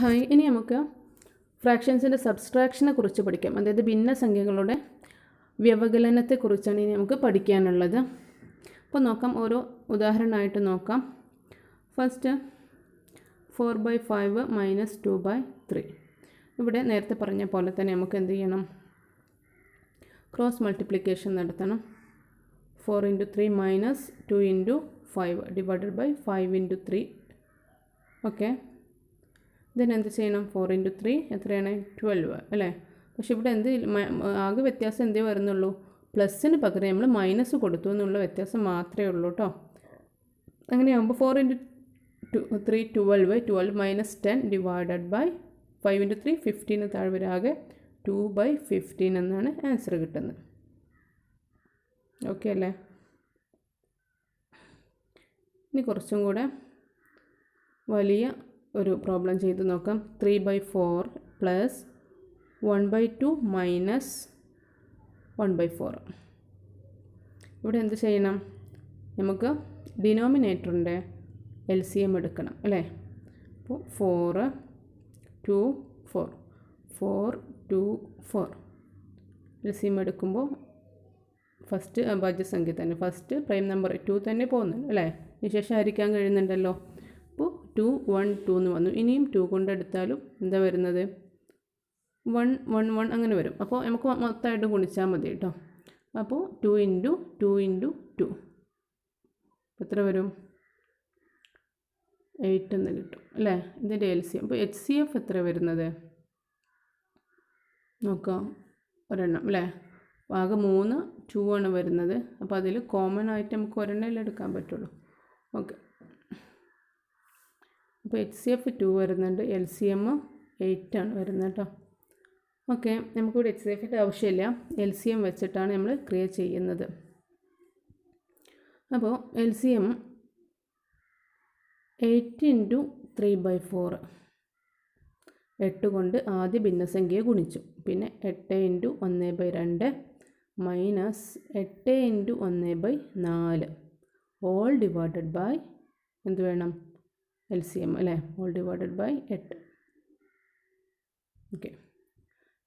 Hi ഇനി നമുക്ക് ഫ്രാക്ഷൻസിന്റെ സബ്സ്ട്രാക്ഷനെ കുറിച്ച് പഠിക്കാം. അതായത് ഭിന്ന ഭിന്നസംഖ്യകളുടെ വ്യവകലനത്തെക്കുറിച്ചാണ് ഇനി നമുക്ക് പഠിക്കാനുള്ളത്. അപ്പോൾ നോക്കാം ഓരോ ഉദാഹരണമായിട്ട് നോക്കാം. First four by five minus two by three ഇവിടെ നേരത്തെ പറഞ്ഞ പോലെ തന്നെ നമുക്ക് എന്ത് ചെയ്യണം? ക്രോസ് മൾട്ടിപ്ലിക്കേഷൻ നടത്തണം. Four into three minus two into five divided by five into three okay ഇതിന് എന്ത് ചെയ്യണം? ഫോർ ഇന്റു ത്രീ എത്രയാണ്? ട്വൽവ് അല്ലേ? പക്ഷെ ഇവിടെ എന്ത് ആകെ വ്യത്യാസം എന്തേ വരുന്നുള്ളൂ? പ്ലസ്സിന് പകരം നമ്മൾ മൈനസ് കൊടുത്തു എന്നുള്ള വ്യത്യാസം മാത്രമേ ഉള്ളൂ കേട്ടോ അങ്ങനെയാകുമ്പോൾ four into two three twelve twelve minus ten divided by five into three fifteen താഴെ വരെ ആകെ ടു ബൈ ഫിഫ്റ്റീൻ എന്നാണ് ആൻസർ കിട്ടുന്നത്. ഓക്കെ അല്ലേ? ഇനി കുറച്ചും കൂടെ വലിയ ഒരു പ്രോബ്ലം ചെയ്ത് നോക്കാം. Three by four plus one by two minus one by four ഇവിടെ എന്ത് ചെയ്യണം? നമുക്ക് ഡിനോമിനേറ്ററിന്റെ എൽ സി എം എടുക്കണം അല്ലേ? അപ്പോൾ four two four four two four L C M എടുക്കുമ്പോൾ ഫസ്റ്റ് ഭാജ്യസംഖ്യ തന്നെ. ഫസ്റ്റ് പ്രൈം നമ്പർ ടു തന്നെ പോകുന്നുണ്ട് അല്ലേ? വിശേഷം ഹരിക്കാൻ കഴിയുന്നുണ്ടല്ലോ? ടു വൺ ടു എന്ന് വന്നു. ഇനിയും ടു കൊണ്ടെടുത്താലും എന്താ വരുന്നത്? വൺ വൺ വൺ അങ്ങനെ വരും. അപ്പോൾ നമുക്ക് മൊത്തമായിട്ട് ഗുണിച്ചാൽ മതി കേട്ടോ. അപ്പോൾ two into two into two എത്ര വരും? എയ്റ്റ് എന്ന് കിട്ടും അല്ലേ? ഇതിന്റെ എൽ സി അപ്പോൾ എച്ച് സി എഫ് എത്ര വരുന്നത്? നോക്കാം. ഒരെണ്ണം അല്ലേ? ആകെ മൂന്ന് ടു ആണ് വരുന്നത്. അപ്പോൾ അതിൽ കോമൺ ആയിട്ട് നമുക്ക് ഒരെണ്ണയിൽ എടുക്കാൻ പറ്റുള്ളൂ. ഓക്കെ അപ്പോൾ എച്ച് സി എഫ് ടു വരുന്നുണ്ട്. എൽ സി എം എയ്റ്റ് ആണ് വരുന്നത് കേട്ടോ ഓക്കെ നമുക്കിവിടെ എച്ച് സി എഫിന്റെ ആവശ്യമില്ല. എൽ സി എം വെച്ചിട്ടാണ് നമ്മൾ ക്രിയേറ്റ് ചെയ്യുന്നത്. അപ്പോൾ L C M eight into three by four എട്ട് കൊണ്ട് ആദ്യ ഭിന്നസംഖ്യയെ ഗുണിച്ചു. പിന്നെ എട്ട് ഇന്റു ഒന്ന് ബൈ രണ്ട് മൈനസ് എട്ട് ഇന്റു ഒന്ന് ബൈ നാല്. ഓൾ ഡിവൈഡഡ് ബൈ എന്ത് വേണം? എൽ സി എം അല്ലേ? ഓൾ ഡിവൈഡഡ് ബൈ എട്ട് ഓക്കെ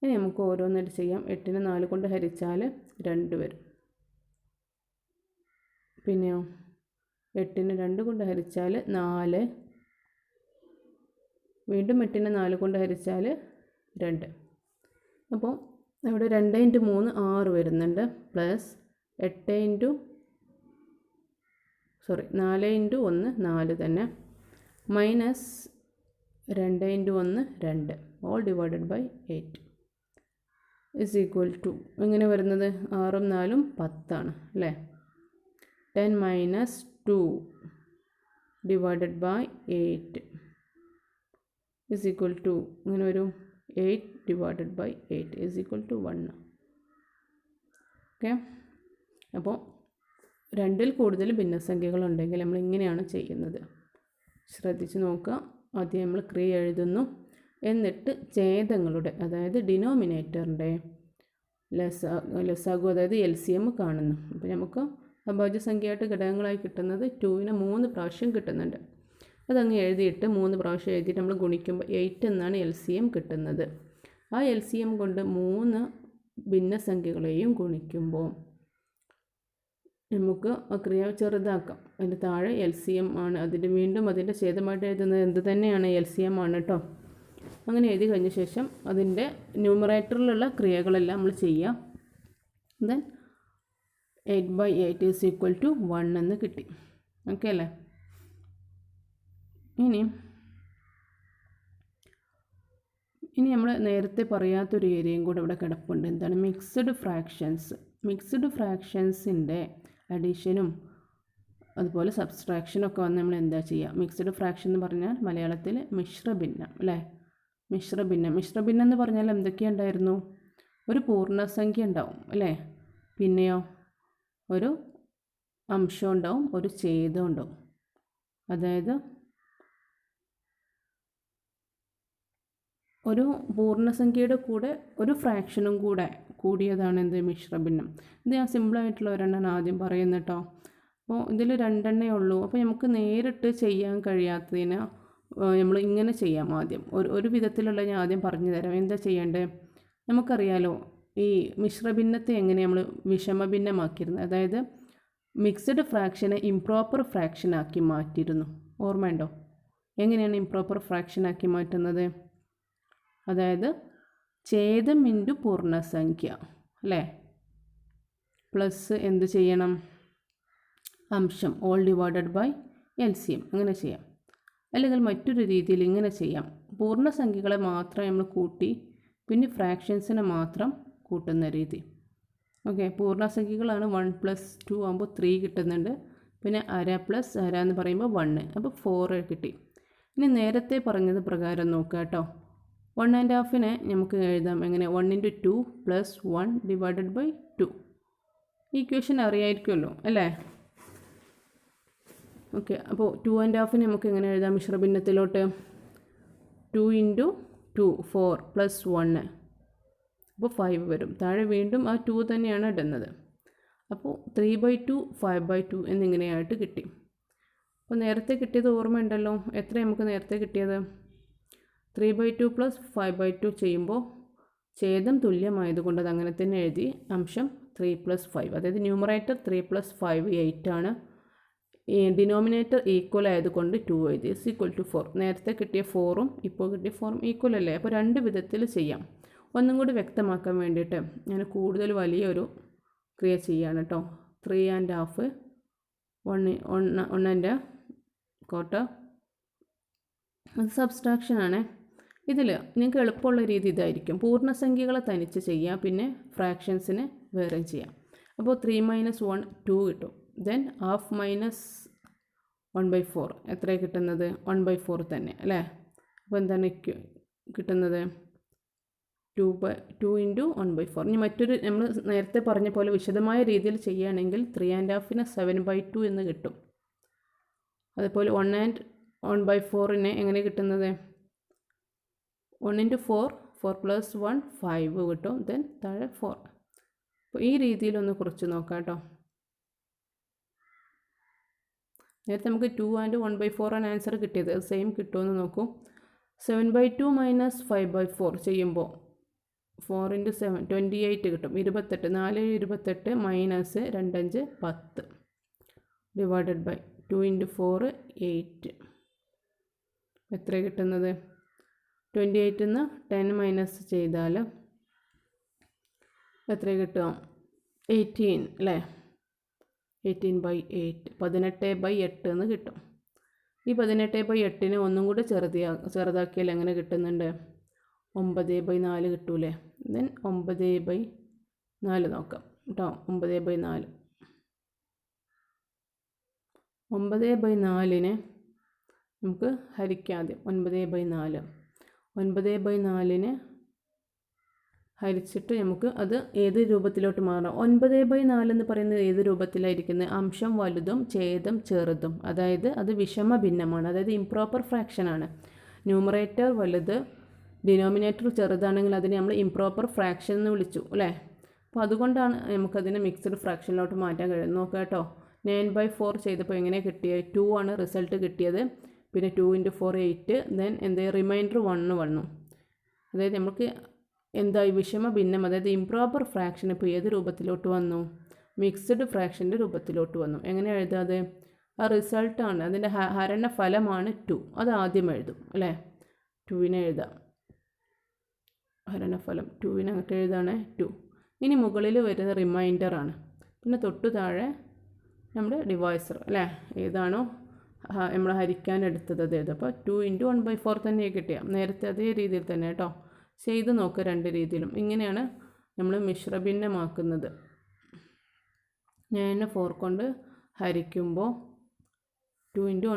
ഇനി നമുക്ക് ഓരോന്നായിട്ട് ചെയ്യാം. എട്ടിനെ നാല് കൊണ്ട് ഹരിച്ചാൽ രണ്ട് വരും. പിന്നെയോ? എട്ടിന് രണ്ട് കൊണ്ട് ഹരിച്ചാൽ നാല്. വീണ്ടും എട്ടിനെ നാല് കൊണ്ട് ഹരിച്ചാൽ രണ്ട്. അപ്പോൾ ഇവിടെ രണ്ട് ഇന്റു മൂന്ന് ആറ് വരുന്നുണ്ട്. പ്ലസ് എട്ട് ഇന്റു സോറി നാല് ഇന്റു ഒന്ന് നാല് തന്നെ. മൈനസ് രണ്ട് ഇന്റു ഒന്ന് രണ്ട് all divided by eight is equal to എങ്ങനെ വരുന്നത്? ആറും നാലും പത്താണ് അല്ലേ? Ten minus two divided by eight is equal to ഇങ്ങനെ വരും? Eight divided by eight is equal to one okay അപ്പോൾ രണ്ടിൽ കൂടുതൽ ഭിന്നസംഖ്യകളുണ്ടെങ്കിൽ നമ്മൾ ഇങ്ങനെയാണ് ചെയ്യുന്നത്. ശ്രദ്ധിച്ച് നോക്കുക. ആദ്യം നമ്മൾ ക്രിയ എഴുതുന്നു. എന്നിട്ട് ഛേദങ്ങളുടെ അതായത് ഡിനോമിനേറ്ററിന്റെ ലസ ലസാഗു അതായത് എൽ സി എം കാണുന്നു. അപ്പോൾ നമുക്ക് അഭാജ്യസംഖ്യയായിട്ട് ഘടകങ്ങളായി കിട്ടുന്നത് ടുവിന് മൂന്ന് പ്രാവശ്യം കിട്ടുന്നുണ്ട്. അതങ്ങ് എഴുതിയിട്ട് മൂന്ന് പ്രാവശ്യം എഴുതിയിട്ട് നമ്മൾ ഗുണിക്കുമ്പോൾ എയ്റ്റ് എന്നാണ് എൽ സി എം കിട്ടുന്നത്. ആ എൽ സി എം കൊണ്ട് മൂന്ന് ഭിന്നസംഖ്യകളെയും ഗുണിക്കുമ്പോൾ നമുക്ക് ക്രിയ ചെറുതാക്കാം. അതിന്റെ താഴെ എൽ സി എം ആണ്. അതിന്റെ വീണ്ടും അതിന്റെ ഛേദമായിട്ട് എഴുതുന്നത് എന്ത് തന്നെയാണ്? എൽ സി എം ആണ് കേട്ടോ അങ്ങനെ എഴുതി കഴിഞ്ഞ ശേഷം അതിന്റെ ന്യൂമറേറ്ററിലുള്ള ക്രിയകളെല്ലാം നമ്മൾ ചെയ്യാം then eight by eight is equal to one എന്ന് കിട്ടി. ഓക്കെ അല്ലേ? ഇനി ഇനി നമ്മൾ നേരത്തെ പറയാത്തൊരു ഏരിയയും കൂടെ ഇവിടെ കിടപ്പുണ്ട്. എന്താണ്? മിക്സഡ് ഫ്രാക്ഷൻസ് മിക്സഡ് ഫ്രാക്ഷൻസിന്റെ അഡീഷനും അതുപോലെ സബ്സ്ട്രാക്ഷനും ഒക്കെ വന്ന് നമ്മൾ എന്താ ചെയ്യുക മിക്സഡ് ഫ്രാക്ഷൻ എന്ന് പറഞ്ഞാൽ മലയാളത്തിൽ മിശ്രഭിന്നം അല്ലേ? മിശ്രഭിന്നം മിശ്രഭിന്നം എന്ന് പറഞ്ഞാൽ എന്തൊക്കെയുണ്ടായിരുന്നു ഒരു പൂർണസംഖ്യ ഉണ്ടാവും അല്ലേ? പിന്നെയോ? ഒരു അംശം ഉണ്ടാവും ഒരു ഛേദം ഉണ്ടാവും. അതായത് ഒരു പൂർണസംഖ്യയുടെ കൂടെ ഒരു ഫ്രാക്ഷനും കൂടെ കൂടിയതാണ് എന്ത്? മിശ്രഭിന്നം ഇത് ഞാൻ സിമ്പിളായിട്ടുള്ള ഒരെണ്ണം ആദ്യം പറയുന്നത് കേട്ടോ അപ്പോൾ ഇതിൽ രണ്ടെണ്ണേ ഉള്ളൂ. അപ്പോൾ നമുക്ക് നേരിട്ട് ചെയ്യാൻ കഴിയാത്തതിന് നമ്മൾ ഇങ്ങനെ ചെയ്യാം ആദ്യം. ഒരു ഒരു വിധത്തിലുള്ള ഞാൻ ആദ്യം പറഞ്ഞു തരാം. എന്താ ചെയ്യേണ്ടത് നമുക്കറിയാലോ ഈ മിശ്രഭിന്നത്തെ എങ്ങനെ നമ്മൾ വിഷമഭിന്നമാക്കിയിരുന്നത് അതായത് മിക്സഡ് ഫ്രാക്ഷനെ ഇംപ്രോപ്പർ ഫ്രാക്ഷനാക്കി മാറ്റിയിരുന്നു. ഓർമ്മയുണ്ടോ? എങ്ങനെയാണ് ഇംപ്രോപ്പർ ഫ്രാക്ഷനാക്കി മാറ്റുന്നത്? അതായത് ഛേദം ഇന്റു പൂർണസംഖ്യ അല്ലേ? പ്ലസ് എന്ത് ചെയ്യണം? അംശം all divided by L C M അങ്ങനെ ചെയ്യാം. അല്ലെങ്കിൽ മറ്റൊരു രീതിയിൽ ഇങ്ങനെ ചെയ്യാം. പൂർണസംഖ്യകളെ മാത്രം നമ്മൾ കൂട്ടി പിന്നെ ഫ്രാക്ഷൻസിനെ മാത്രം കൂട്ടുന്ന രീതി. ഓക്കെ പൂർണസംഖ്യകളാണ് വൺ പ്ലസ് ടു ആകുമ്പോൾ ത്രീ കിട്ടുന്നുണ്ട്. പിന്നെ അര പ്ലസ് അര എന്ന് പറയുമ്പോൾ വണ്ണ് അപ്പോൾ ഫോർ കിട്ടി. ഇനി നേരത്തെ പറഞ്ഞത് പ്രകാരം നോക്കുക കേട്ടോ വൺ ആൻഡ് ഹാഫിനെ നമുക്ക് എഴുതാം. എങ്ങനെ? One into two plus one divided by two equation അറിയായിരിക്കുമല്ലോ അല്ലേ? ഓക്കെ അപ്പോൾ ടു ആൻഡ് ഹാഫിന് നമുക്ക് എങ്ങനെ എഴുതാം? മിശ്ര ഭിന്നത്തിലോട്ട്. Two into two four plus one അപ്പോൾ ഫൈവ് വരും. താഴെ വീണ്ടും ആ ടു തന്നെയാണ് ഇടുന്നത്. അപ്പോൾ three by two five by two എന്നിങ്ങനെയായിട്ട് കിട്ടി. അപ്പോൾ നേരത്തെ കിട്ടിയത് ഓർമ്മയുണ്ടല്ലോ? എത്ര നമുക്ക് നേരത്തെ കിട്ടിയത്? Three by two plus five by two ചെയ്യുമ്പോൾ ഛേദം തുല്യമായതുകൊണ്ട് അത് അങ്ങനെ തന്നെ എഴുതി അംശം ത്രീ പ്ലസ് ഫൈവ് അതായത് numerator three plus five eight ആണ്. ഡിനോമിനേറ്റർ ഈക്വൽ ആയതുകൊണ്ട് ടു എഴുതി. ഇസ് ഈക്വൽ ടു ഫോർ നേരത്തെ കിട്ടിയ ഫോറും ഇപ്പോൾ കിട്ടിയ ഫോറും ഈക്വൽ അല്ലേ? അപ്പോൾ രണ്ട് വിധത്തിൽ ചെയ്യാം. ഒന്നും കൂടി വ്യക്തമാക്കാൻ വേണ്ടിയിട്ട് ഞാൻ കൂടുതൽ വലിയൊരു ക്രിയ ചെയ്യാണ് കേട്ടോ ത്രീ ആൻഡ് ഹാഫ് വൺ ഒന്ന് ഒന്നിന്റെ കോട്ട അത് സബ്സ്ട്രാക്ഷൻ ആണ്. ഇതിൽ നിങ്ങൾക്ക് എളുപ്പമുള്ള രീതി ഇതായിരിക്കും. പൂർണസംഖ്യകളെ തനിച്ച് ചെയ്യാം. പിന്നെ ഫ്രാക്ഷൻസിന് വേറെ ചെയ്യാം. അപ്പോൾ ത്രീ മൈനസ് വൺ ടു കിട്ടും. Then half minus one by four എത്രയാണ് കിട്ടുന്നത്? വൺ ബൈ ഫോർ തന്നെ അല്ലേ? അപ്പോൾ എന്താണ് കിട്ടുന്നത്? Two by two into one by four ഇനി മറ്റൊരു നമ്മൾ നേരത്തെ പറഞ്ഞ പോലെ വിശദമായ രീതിയിൽ ചെയ്യുകയാണെങ്കിൽ ത്രീ ആൻഡ് ഹാഫിന് സെവൻ ബൈ ടു എന്ന് കിട്ടും. അതുപോലെ വൺ ആൻഡ് വൺ ബൈ ഫോറിന് എങ്ങനെ കിട്ടുന്നത്? One into four four plus one five കിട്ടും. ദെൻ താഴെ ഫോർ അപ്പോൾ ഈ രീതിയിലൊന്ന് കുറച്ച് നോക്കാം കേട്ടോ. നേരത്തെ നമുക്ക് two and one by four ആണ് ആൻസർ കിട്ടിയത്. അത് സെയിം കിട്ടുമെന്ന് നോക്കൂ. Seven by two minus five by four ചെയ്യുമ്പോൾ four into seven twenty eight കിട്ടും. ഇരുപത്തെട്ട് നാല് ഇരുപത്തെട്ട് മൈനസ് രണ്ടഞ്ച് പത്ത്. Divided by two into four eight എത്ര കിട്ടുന്നത്? ട്വന്റി എയ്റ്റിൽ നിന്ന് ടെൻ മൈനസ് ചെയ്താൽ എത്ര കിട്ടും എയ്റ്റീൻ അല്ലേ എയ്റ്റീൻ ബൈ എയ്റ്റ് പതിനെട്ട് ബൈ എട്ട് എന്ന് കിട്ടും. ഈ പതിനെട്ട് ബൈ എട്ടിനെ ഒന്നും കൂടെ ചെറുതിയാ ചെറുതാക്കിയാൽ എങ്ങനെ കിട്ടുന്നുണ്ട്? ഒമ്പത് ബൈ നാല് കിട്ടൂലേ? ദെൻ ഒമ്പത് ബൈ നാല് നോക്കാം കേട്ടോ ഒമ്പത് ബൈ നാല്. ഒമ്പത് ബൈ നാലിനെ നമുക്ക് ഹരിക്കാം ആദ്യം ഒൻപത് ബൈ നാല്. ഒൻപത് ബൈ നാലിനെ ഹരിച്ചിട്ട് നമുക്ക് അത് ഏത് രൂപത്തിലോട്ട് മാറാം? ഒൻപത് ബൈ നാലെന്ന് പറയുന്നത് ഏത് രൂപത്തിലായിരിക്കുന്നത്? അംശം വലുതും ഛേദം ചെറുതും. അതായത് അത് വിഷമ ഭിന്നമാണ് അതായത് ഇംപ്രോപ്പർ ഫ്രാക്ഷനാണ് ന്യൂമറേറ്റർ വലുത് ഡിനോമിനേറ്റർ ചെറുതാണെങ്കിൽ അതിനെ നമ്മൾ ഇംപ്രോപ്പർ ഫ്രാക്ഷൻ എന്ന് വിളിച്ചു അല്ലേ? അപ്പോൾ അതുകൊണ്ടാണ് നമുക്കതിനെ മിക്സഡ് ഫ്രാക്ഷനിലോട്ട് മാറ്റാൻ കഴിയുന്നത്. നോക്കാം കേട്ടോ. നയൻ ബൈ ഫോർ ചെയ്തപ്പോൾ എങ്ങനെ കിട്ടിയത് ടു ആണ് റിസൾട്ട് കിട്ടിയത്. പിന്നെ two into four eight then എന്ത് റിമൈൻഡർ വണ്ണ് വന്നു. അതായത് നമുക്ക് എന്തായി? വിഷമ ഭിന്നം അതായത് ഇംപ്രോപ്പർ ഫ്രാക്ഷൻ ഇപ്പോൾ ഏത് രൂപത്തിലോട്ട് വന്നു? മിക്സ്ഡ് ഫ്രാക്ഷന്റെ രൂപത്തിലോട്ട് വന്നു. എങ്ങനെ എഴുതാതെ? ആ റിസൾട്ടാണ് അതിന്റെ ഹരണ ഫലമാണ് ടു അത് ആദ്യം എഴുതും അല്ലേ? ടുവിനെ എഴുതാം. ഹരണഫലം ടുവിനെ അങ്ങോട്ട് എഴുതാണ് ടു ഇനി മുകളിൽ വരുന്ന റിമൈൻഡറാണ് പിന്നെ തൊട്ടു താഴെ നമ്മുടെ ഡിവൈസർ അല്ലേ? ഏതാണോ? നമ്മൾ ഹരിക്കാൻ എടുത്തത് അത് അപ്പോൾ two into one by four തന്നെ കിട്ടിയ. നേരത്തെ അതേ രീതിയിൽ തന്നെ കേട്ടോ. ചെയ്ത് നോക്കുക രണ്ട് രീതിയിലും. ഇങ്ങനെയാണ് നമ്മൾ മിശ്രഭിന്നമാക്കുന്നത്. ഞാൻ ഫോർ കൊണ്ട് ഹരിക്കുമ്പോൾ ടു ഇന്റു